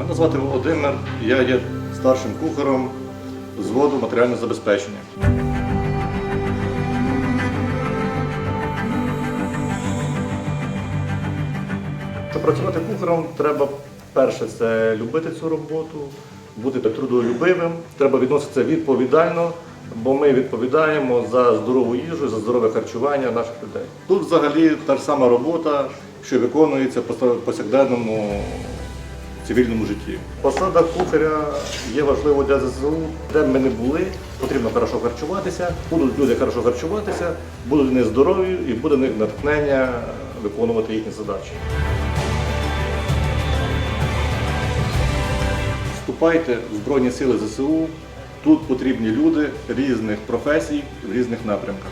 Мене звати Володимир, я є старшим кухарем взводу матеріального забезпечення. Щоб працювати кухарем, треба перше це любити цю роботу, бути трудолюбивим, треба відноситися відповідально, бо ми відповідаємо за здорову їжу, за здорове харчування наших людей. Тут взагалі та ж сама робота, що виконується по повсякденному цивільному житті. Посада кухаря є важливою для ЗСУ, де б ми не були, потрібно хорошо харчуватися, будуть люди хорошо харчуватися, будуть вони здорові і буде в них натхнення виконувати їхні задачі. Вступайте в Збройні сили ЗСУ. Тут потрібні люди різних професій в різних напрямках.